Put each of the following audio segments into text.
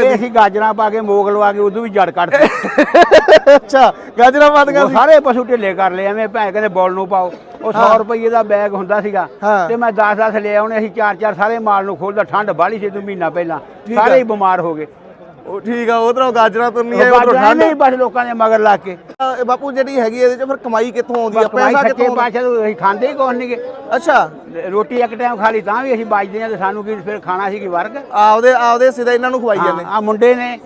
ਇਹ ਅਸੀਂ ਗਾਜਰਾਂ ਪਾ ਕੇ ਮੋਗ ਲਵਾ ਕੇ ਉਦੋਂ ਵੀ ਜੜ ਕੱਢਦੇ। ਅੱਛਾ ਗਾਜਰਾਂ ਪਾਦੀਆਂ ਉਹ ਸਾਰੇ ਪਸ਼ੂ ਢਿੱਲੇ ਕਰ ਲਏ ਐਵੇਂ ਭੈਣ ਕਹਿੰਦੇ ਬੋਲ ਨੂੰ ਪਾਓ। ਉਹ 100 ਰੁਪਏ ਦਾ ਬੈਗ ਹੁੰਦਾ ਸੀਗਾ। ਤੇ ਮੈਂ 10 10 ਲੈ ਆਉਣੇ ਅਸੀਂ ਚਾਰ ਚਾਰ ਸਾਰੇ ਮਾਲ ਨੂੰ ਖੋਲਦਾ ਠੰਡ ਬਾਲੀ ਸੀ ਤੂੰ ਮਹੀਨਾ ਪਹਿਲਾਂ। ਸਾਰੇ ਹੀ ਬਿਮਾਰ ਹੋ ਗਏ। ਉਹ ਠੀਕ ਆ ਉਧਰੋਂ ਗਾਜਰਾਂ ਤੁਰਨੀ ਹੈ ਉਧਰੋਂ ਗਾਜਰਾਂ ਠੰਡ। ਨਹੀਂ ਬਸ ਲੋਕਾਂ ਦੇ ਮਗਰ ਲੱਗ ਕੇ। ਇਹ ਬਾਪੂ ਜਿਹੜੀ ਹੈਗੀ ਇਹਦੇ ਚ ਫਿਰ ਕਮਾਈ ਕਿੱਥੋਂ ਆਉਂਦੀ ਆ? ਪੈਸਾ ਸੱਚੇ ਕਿੱਥੋਂ? ਪਾਸ਼ਾ ਤੋਂ ਅਸੀਂ ਖਾਂਦੇ ਹੀ ਕੋਣ ਨਹੀਂਗੇ ਅੱਛਾ। ਰੋਟੀ ਇੱਕ ਟਾਈਮ ਖਾ ਲਈ ਤਾਂ ਵੀ ਅਸੀਂ ਬਾਜਦੇ ਆ ਤੇ ਸਾਨੂੰ ਕੀ ਫਿਰ ਖਾਣਾ ਸੀ ਕੀ ਵਰਗ? ਆਪਦੇ ਆਪਦੇ ਸਿੱਧਾ ਇਹਨਾਂ ਨੂੰ ਖਵਾਈ ਜਾਂਦੇ। ਆ ਮੁੰਡੇ ਨੇ।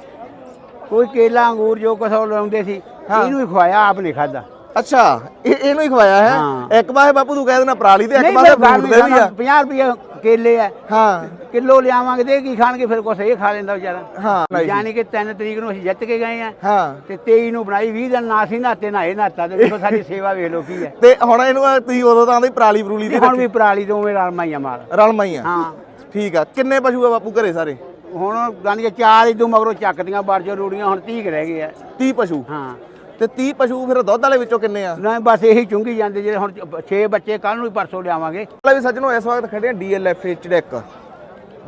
ਕੋਈ ਕੇਲਾ ਅੰਗੂਰ ਜੋ ਕੁਛ ਉਹ ਲਾਉਂਦੇ ਸੀ ਇਹਨੂੰ ਹੀ ਖਵਾਇਆ ਆਪ ਨਹੀਂ ਖਾਦਾ ਅੱਛਾ ਇਹ ਇਹਨੂੰ ਹੀ ਖਵਾਇਆ ਹੈ? ਹਾਂ। ਇੱਕ ਪਾਸੇ ਬਾਪੂ ਤੂੰ ਕਹਿ ਦੇਣਾ ਪਰਾਲੀ ਤੇ ਇੱਕ ਨਹੀਂ ਪਾਸੇ ਫਿਰ ਗੱਲ ਫਰੂਟ ਦੇ ਵੀ ਆ। 50 ਰੁਪਏ ਕੇਲੇ ਆ। ਹਾਂ। ਕਿਲੋ ਲਿਆਵਾਂਗੇ ਤੇ ਇਹ ਕੀ ਖਾਣਗੇ? ਫਿਰ ਕੁਛ ਇਹ ਖਾ ਲੈਂਦਾ ਵਿਚਾਰਾ। ਹਾਂ ਯਾਨੀ ਕਿ 3 ਤਰੀਕ ਨੂੰ ਅਸੀਂ ਜਿੱਤ ਕੇ ਗਏ ਆ। ਹਾਂ। ਤੇ 23 ਨੂੰ ਬਣਾਈ 20 ਦਿਨ ਨਾ ਸੀ ਨਾਤੇ ਨਾ ਇਹ ਨਾਤਾ ਤੇ ਦੇਖੋ ਸਾਡੀ ਸੇਵਾ ਵੇਖ ਲੋ ਕੀ ਹੈ ਤੇ ਹੁਣ ਇਹਨੂੰ ਤੁਸੀਂ ਉਦੋਂ ਤਾਂ ਆਂਦੇ ਪਰਾਲੀ ਪਰੂਲੀ ਦੀ ਹੁਣ ਵੀ ਪਰਾਲੀ ਤੋਂ ਉਵੇਂ ਰਲਮਾਈਆਂ ਮਾਰ ਰਲਮਾ ਹੀ ਆ ਹਾਂ। ਠੀਕ ਆ। ਕਿੰਨੇ ਪਸ਼ੂ ਆ ਬਾਪੂ ਘਰੇ ਸਾਰੇ? ਹੁਣ ਕਿ ਚਾਰ ਇਦੋਂ ਮਗਰੋਂ ਚੱਕਦੀਆਂ ਬਾਰਜੋ ਰੂੜੀਆਂ ਹੁਣ 30 ਕੁ ਰਹਿ ਗਏ ਆ। 30 ਪਸ਼ੂ? ਹਾਂ। ਤੇ 30 ਪਸ਼ੂ ਫਿਰ ਦੁੱਧ ਵਾਲੇ ਵਿੱਚੋਂ ਕਿੰਨੇ ਆ? ਨਾ ਬਸ ਇਹੀ ਚੁੰਗੀ ਜਾਂਦੇ ਜਿਹੜੇ ਹੁਣ 6 ਬੱਚੇ ਕੱਲ ਨੂੰ ਹੀ ਪਰਸੋਂ ਲਿਆਵਾਂਗੇ। ਲੈ ਵੀ ਸੱਜਣੋ ਇਸ ਵਕਤ ਖੜੇ ਆ ਡੀਐਲਐਫ ਚੜਕ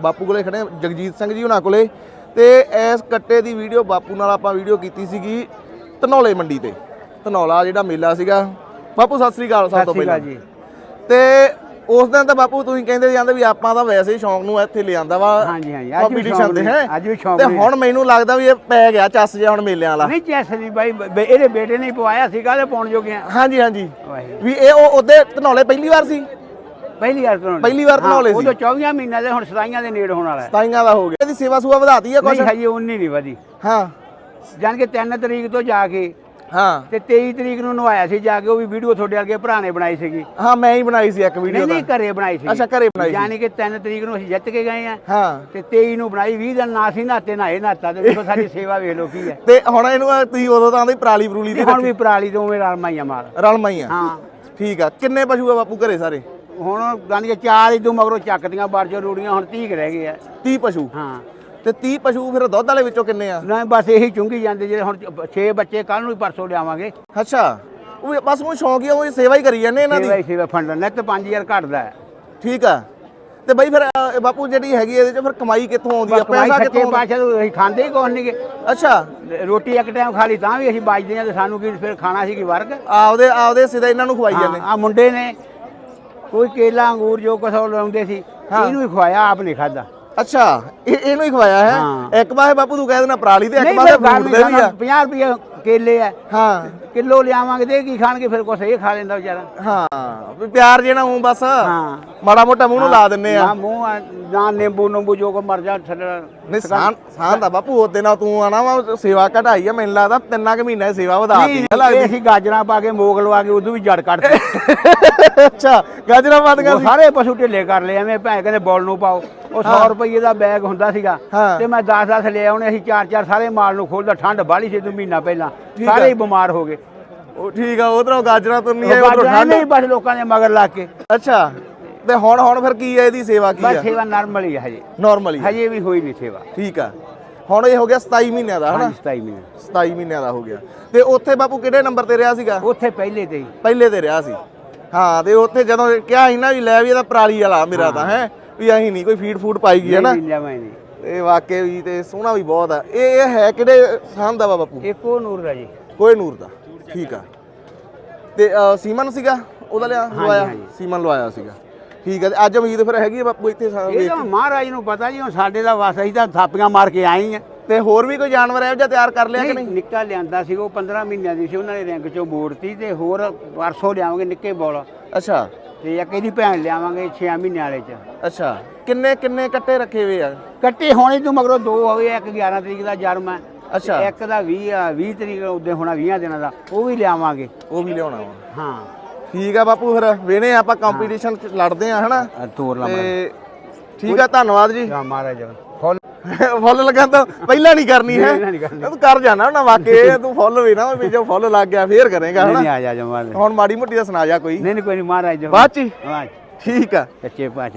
ਬਾਪੂ ਕੋਲੇ ਖੜੇ ਆ ਜਗਜੀਤ ਸਿੰਘ ਜੀ ਉਹਨਾਂ ਕੋਲੇ। ਤੇ ਇਸ ਕੱਟੇ ਦੀ ਵੀਡੀਓ ਬਾਪੂ ਨਾਲ ਆਪਾਂ ਵੀਡੀਓ ਕੀਤੀ ਸੀਗੀ ਧਨੌਲੇ ਮੰਡੀ ਤੇ। ਧਨੌਲਾ ਜਿਹੜਾ ਮੇਲਾ ਸੀਗਾ। ਬਾਪੂ ਸਤਿ ਸ੍ਰੀ ਅਕਾਲ ਸਭ ਤੋਂ ਪਹਿਲਾਂ। ਜੀ। ਤੇ ਉਸ ਦਿਨ ਤਾਂ ਬਾਪੂ ਤੁਸੀਂ ਕਹਿੰਦੇ ਜਾਂਦੇ ਵੀ ਆਪਾਂ ਤਾਂ ਵੈਸੇ ਹੀ ਸ਼ੌਂਕ ਨੂੰ ਇੱਥੇ ਲਿਆਂਦਾ ਵਾ। ਹਾਂਜੀ, ਹਾਂਜੀ, ਅੱਜ ਵੀ ਸ਼ੌਂਕ ਨੂੰ- ਹੈ। ਅੱਜ ਵੀ ਸ਼ੌਂਕ ਤੇ। ਹੁਣ ਮੈਨੂੰ ਲੱਗਦਾ ਵੀ ਇਹ ਪੈ ਗਿਆ ਚੱਸ ਜਿਹਾ ਹੁਣ ਮੇਲਿਆਂ ਵਾਲਾ। ਨਹੀਂ ਚੈਸ ਨਹੀਂ ਬਾਈ ਇਹਦੇ ਬੇਟੇ ਨੇ ਪਵਾਇਆ ਸੀਗਾ ਤੇ ਪਾਉਣ ਜੋਗੇ ਹਾਂਜੀ ਹਾਂਜੀ। ਵੀ ਇਹ ਉਹ ਉਹਦੇ ਧਨੌਲੇ ਪਹਿਲੀ ਵਾਰ ਸੀ? ਪਹਿਲੀ ਵਾਰ ਪਹਿਲੀ ਵਾਰ ਧਨੌਲੇ ਸੀ। ਉਦੋਂ 24 ਮਹੀਨਿਆਂ ਦੇ ਹੁਣ 27 ਦੇ ਨੇੜ ਹੋਣ ਵਾਲਾ ਹੈ। ਸਤਾਈਆਂ ਦਾ ਹੋ ਗਿਆ। ਇਹਦੀ ਸੇਵਾ ਸੂਆ ਵਧਾਤੀ ਆ ਕੁਛ? ਨਹੀਂ ਹਜੇ 19 ਨਹੀਂ ਵਧੀ। ਹਾਂ। ਜਾਨ ਕੇ 3 ਤਰੀਕ ਤੋਂ ਜਾ ਕੇ ਹਾਂ। ਤੇ 23 ਤਰੀਕ ਨੂੰ ਨਵਾਇਆ ਸੀ ਜਾ ਕੇ ਉਹ ਵੀ ਵੀਡੀਓ ਤੁਹਾਡੇ ਵਰਗੇ ਭਰਾ ਨੇ ਬਣਾਈ ਸੀਗੀ। ਹਾਂ ਮੈਂ ਹੀ ਬਣਾਈ ਸੀ ਇੱਕ ਵੀਡੀਓ ਨਹੀਂ ਨਹੀਂ ਘਰੇ ਬਣਾਈ ਸੀ। ਅੱਛਾ, ਘਰੇ ਬਣਾਈ ਸੀ। ਯਾਨੀ ਕਿ 3 ਤਰੀਕ ਨੂੰ ਅਸੀਂ ਜਿੱਤ ਕੇ ਗਏ ਆ। ਹਾਂ। ਤੇ 23 ਨੂੰ ਬਣਾਈ 20 ਦਿਨ ਨਾ ਸੀ ਨਾਤੇ ਨਾ ਇਹ ਨਾਤਾ ਤੇ ਦੇਖੋ ਸਾਡੀ ਸੇਵਾ ਵੇਖ ਲੋ ਕੀ ਹੈ। ਤੇ ਹੁਣ ਇਹਨੂੰ ਤੁਸੀਂ ਉਦੋਂ ਤਾਂ ਆਂਦੇ ਪਰਾਲੀ ਪਰੂਲੀ ਦੀ ਤੇ ਹੁਣ ਵੀ ਪਰਾਲੀ ਤੋਂ ਉਵੇਂ ਰਲਮਾਈਆਂ ਮਾਰ। ਰਲਮਾ ਹੀ। ਠੀਕ ਆ। ਕਿੰਨੇ ਪਸ਼ੂ ਆ ਬਾਪੂ ਘਰੇ ਸਾਰੇ? ਹੁਣ ਕਿ ਚਾਰ ਇਦੋਂ ਮਗਰੋਂ ਚੱਕਦੀਆਂ ਬਾਰਜੋ ਰੂੜੀਆਂ ਹੁਣ 30 ਕੁ ਰਹਿ ਗਏ ਆ। 30 ਪਸ਼ੂ? ਹਾਂ। ਤੇ 30 ਪਸ਼ੂ ਫਿਰ ਦੁੱਧ ਵਾਲੇ ਵਿੱਚੋਂ ਕਿੰਨੇ ਆ? ਨਾ ਬਸ ਇਹੀ ਚੁੰਗੀ ਜਾਂਦੇ ਜਿਹੜੇ ਹੁਣ 6 ਬੱਚੇ ਕੱਲ ਨੂੰ ਹੀ ਪਰਸੋਂ ਲਿਆਵਾਂਗੇ। ਅੱਛਾ ਉਹ ਵੀ ਬਸ ਉਹ ਸ਼ੌਂਕ ਹੀ ਆ ਉਹ ਸੇਵਾ ਹੀ ਕਰੀ ਜਾਂਦੇ ਇਹਨਾਂ ਸੇਵਾ ਦੀ ਹੀ ਸੇਵਾ ਫੰਡ ਨੈਟ 5000 ਘਟਦਾ ਹੈ। ਠੀਕ ਆ। ਤੇ ਬਈ ਫਿਰ ਅ, ਬਾਪੂ ਜਿਹੜੀ ਹੈਗੀ ਇਹਦੇ ਚ ਫਿਰ ਕਮਾਈ ਕਿੱਥੋਂ ਆਉਂਦੀ ਆ? ਕਮਾਈ ਪੈਸਾ ਸੱਚੇ ਕਿੱਥੋਂ ਆਉਂਦਾ? ਪਾਸ਼ਾ ਤੋਂ ਅਸੀਂ ਖਾਂਦੇ ਹੀ ਕੋਣ ਨਹੀਂਗੇ ਅੱਛਾ। ਰੋਟੀ ਇੱਕ ਟਾਈਮ ਖਾ ਲਈ ਤਾਂ ਵੀ ਅਸੀਂ ਬਾਜਦੇ ਆ ਤੇ ਸਾਨੂੰ ਕੀ ਫਿਰ ਖਾਣਾ ਸੀ ਕੀ ਵਰਗ? ਆਪਦੇ ਆਪਦੇ ਸਿੱਧਾ ਇਹਨਾਂ ਨੂੰ ਖਵਾਈ ਜਾਂਦੇ। ਆ ਮੁੰਡੇ ਨੇ ਕੋਈ ਕੇਲਾ ਅੰਗੂਰ ਜੋ ਕੁਛ ਉਹ ਲਾਉਂਦੇ ਸੀ ਇਹਨੂੰ ਹੀ ਖਵਾਇਆ ਆਪ ਨਹੀਂ ਖਾਦਾ ਅੱਛਾ ਇਹ ਇਹਨੂੰ ਹੀ ਖਵਾਇਆ ਹੈ? ਹਾਂ। ਇੱਕ ਪਾਸੇ ਬਾਪੂ ਤੂੰ ਕਹਿ ਦੇਣਾ ਪਰਾਲੀ ਤੇ ਇੱਕ ਨਹੀਂ ਪਾਸੇ ਫਿਰ ਗੱਲ ਫਰੂਟ ਦੇ ਵੀ ਆ। 50 ਰੁਪਏ ਕੇਲੇ ਆ। ਹਾਂ। ਕਿਲੋ ਲਿਆਵਾਂਗੇ ਤੇ ਕੀ ਖਾਣਗੇ? ਫਿਰ ਕੁਛ ਇਹ ਖਾ ਲੈਂਦਾ ਵਿਚਾਰਾ। ਹਾਂ ਵੀ ਪਿਆਰ ਜਿਹੜਾ ਹੂੰ ਬਸ। ਹਾਂ। ਮਾੜਾ ਮੋਟਾ ਮੂੰਹ ਨੂੰ ਲਾ ਦਿੰਨੇ ਆ। ਨਾ ਮੂੰਹ ਆ, ਨਾ ਨਿੰਬੂ ਨੰਬੂ ਜੋ ਕੋ ਮਰ ਜਾ ਛੱਡਣਾ ਨਹੀਂ ਸਾਂ ਸਾਂ ਦਾ ਬਾਪੂ ਉਹਦੇ ਨਾਲ ਤੂੰ ਆਣਾ ਵਾ ਸੇਵਾ ਘਟਾਈ ਆ ਮੈਨੂੰ ਲੱਗਦਾ ਤਿੰਨਾਂ ਕੁ ਮਹੀਨੇ ਸੇਵਾ ਵਧਾਤੀ ਨਹੀਂ ਇਹ ਅਸੀਂ ਗਾਜਰਾਂ ਪਾ ਕੇ ਮੋਗ ਲਵਾ ਕੇ ਉਦੋਂ ਵੀ ਜੜ ਕੱਢਦੇ ਅੱਛਾ ਗਾਜਰਾਂ ਪਾਦੀਆਂ ਉਹ ਸਾਰੇ ਪਸ਼ੂ ਢਿੱਲੇ ਕਰ ਲਏ ਐਵੇਂ ਭੈਣ ਕਹਿੰਦੇ ਬੋਲ ਨੂੰ ਪਾਓ। ਉਹ 100 ਰੁਪਏ ਦਾ ਬੈਗ ਹੁੰਦਾ ਸੀਗਾ। ਤੇ ਮੈਂ 10 10 ਲੈ ਆਉਣੇ ਅਸੀਂ ਚਾਰ ਚਾਰ ਸਾਰੇ ਮਾਲ ਨੂੰ ਖੋਲਦਾ ਠੰਡ ਬਾਲੀ ਸੀ ਤੂੰ ਮਹੀਨਾ ਪਹਿਲਾਂ। ਸਾਰੇ ਹੀ ਬਿਮਾਰ ਹੋ ਗਏ। ਉਹ ਠੀਕ ਆ ਉਧਰੋਂ ਗਾਜਰਾਂ ਤੁਰਨੀ ਆ ਉਹ ਉਧਰੋਂ ਠੰਡ। ਨਹੀਂ ਬਸ ਲੋਕਾਂ ਦੇ ਮਗਰ ਲੱਗ ਕੇ। ਅੱਛਾ। ਤੇ ਹੁਣ ਹੁਣ ਫਿਰ ਕੀ ਆ ਇਹਦੀ ਸੇਵਾ ਕੀ ਬਸ ਸੇਵਾ ਨਾਰਮਲ ਹੀ ਹੈ ਹਜੇ। ਨਾਰਮਲੀ ਹਜੇ ਵੀ ਹੋਈ ਨਹੀਂ ਸੇਵਾ। ਠੀਕ ਆ। ਹੁਣ ਇਹ ਹੋ ਗਿਆ 27 ਮਹੀਨਿਆਂ ਦਾ ਹਨਾ? ਹਾਂਜੀ 27 ਮਹੀਨੇ 27 ਮਹੀਨਿਆਂ ਦਾ ਹੋ ਗਿਆ। ਤੇ ਉੱਥੇ ਬਾਪੂ ਕਿਹੜੇ ਨੰਬਰ ਤੇ ਰਿਹਾ ਸੀਗਾ? ਉੱਥੇ ਪਹਿਲੇ ਤੇ ਹੀ। ਪਹਿਲੇ ਤੇ ਰਿਹਾ ਸੀ। ਹਾਂ ਤੇ ਉੱਥੇ ਜਦੋਂ ਕਿਹਾ ਸੀ ਨਾ ਵੀ ਲੈ ਵੀ ਇਹਦਾ ਪਰਾਲੀ ਵਾਲਾ ਮੇਰਾ ਤਾਂ ਹੈ। ਵੀ ਅਸੀਂ ਨਹੀਂ ਕੋਈ ਫੀਡ ਫੂਡ ਪਾਈ ਗਈ ਹੈ ਨਾ? ਨਹੀਂ ਲਿਆਵਾਂ ਹੀ ਨਹੀਂ। ਇਹ ਵਾਕਿਆ ਵੀ ਤੇ ਸੋਹਣਾ ਵੀ ਬਹੁਤ ਆ। ਇਹ ਇਹ ਹੈ ਕਿਹੜੇ ਸਾਹਮ ਦਾ ਵਾ ਬਾਪੂ? ਇੱਕੋ ਨੂਰ ਦਾ ਜੀ। ਕੋਏ ਨੂਰ ਦਾ। ਠੀਕ ਆ। ਤੇ ਅ, ਸੀਮਨ ਸੀਗਾ? ਉਹਦਾ ਲਿਆ ਲਵਾਇਆ? ਹਾਂਜੀ। ਸੀਮਨ ਲਵਾਇਆ ਸੀਗਾ। ਠੀਕ ਆ ਤੇ ਅੱਜ ਉਮੀਦ ਫਿਰ ਹੈਗੀ ਆ ਬਾਪੂ ਇੱਥੇ ਸਾ- ਇਹ ਤਾਂ ਮਹਾਰਾਜ ਨੂੰ ਪਤਾ ਜੀ ਹੁਣ ਸਾਡੇ ਦਾ ਵਾਸਾ ਹੀ ਤਾਂ ਥਾਪੀਆਂ ਮਾਰ ਕੇ ਆਏ ਆ। ਤੇ ਹੋਰ ਵੀ ਕੋਈ ਜਾਨਵਰ ਇਹੋ ਜਿਹਾ ਤਿਆਰ ਕਰ ਲਿਆ ਕਿ ਨਹੀਂ ਨਿੱਕਾ ਲਿਆਂਦਾ ਸੀ ਉਹ 15 ਮਹੀਨਿਆਂ ਦੀ ਸੀ ਉਹਨਾਂ ਨੇ ਰੈਂਕ ਚੋਂ ਮੋੜਤੀ ਤੇ ਹੋਰ ਪਰਸੋਂ ਲਿਆਵਾਂਗੇ ਨਿੱਕੇ ਬੋਲ। ਅੱਛਾ। ਤੇ ਇੱਕ ਇਹਦੀ ਭੈਣ ਲਿਆਵਾਂਗੇ 6 ਮਹੀਨਿਆਂ ਵਾਲੇ ਚ। ਅੱਛਾ ਕਿੰਨੇ ਕਿੰਨੇ ਕੱਟੇ ਰੱਖੇ ਹੋਏ ਆ? ਕੱਟੇ ਹੋਣੇ ਤੋਂ ਮਗਰੋਂ ਦੋ ਹੋਏ ਇੱਕ 11 ਤਰੀਕ ਦਾ ਜਨਮ ਹੈ ਅੱਛਾ। ਤੇ ਇੱਕ ਦਾ 20 ਆ 20 ਤਰੀਕ ਉਹਦੇ ਹੋਣਾ 20 ਦਿਨਾਂ ਦਾ ਉਹ ਵੀ ਲਿਆਵਾਂਗੇ। ਉਹ ਵੀ ਲਿਆਉਣਾ ਵਾ। ਹਾਂ। ਠੀਕ ਆ ਬਾਪੂ ਫਿਰ ਵੇਨੇ ਆਪਾਂ ਕੰਪੀਟੀਸ਼ਨ ਲੜਦੇ ਆ ਹਨਾ? ਤੋਰ ਲਾ ਤੇ ਠੀਕ ਆ ਧੰਨਵਾਦ ਜੀ। ਮਹਾਰਾਜ ਮਹਾਰਾਜ ਫੁੱਲ। ਫੁੱਲ ਲੱਗਾ ਤਾਂ ਪਹਿਲਾਂ ਨਹੀਂ ਕਰਨੀ ਹੈ। ਤੂੰ ਕਰ ਜਾਣਾ ਨਾ ਵਾਕੇ ਤੂੰ ਫੁੱਲ ਵੀ ਨਾ ਵੀ ਜੋ ਫੁੱਲ ਲੱਗ ਗਿਆ ਫੇਰ ਕਰੇਗਾ ਹਨਾ? ਨਹੀਂ ਆ ਜਾ ਜਾ ਮਹਾਰਾਜ ਹੁਣ ਮਾੜੀ ਮੋਟੀ ਦਾ ਸੁਣਾ ਜਾ ਕੋਈ। ਨਹੀਂ ਨਹੀਂ ਕੋਈ ਨਹੀਂ ਮਹਾਰਾਜ ਬਾਅਦ ਚ ਹੀ? ਹਾਂ। ਠੀਕ ਆ। ਸੱਚੇ ਪਾਤਸ਼ਾਹ।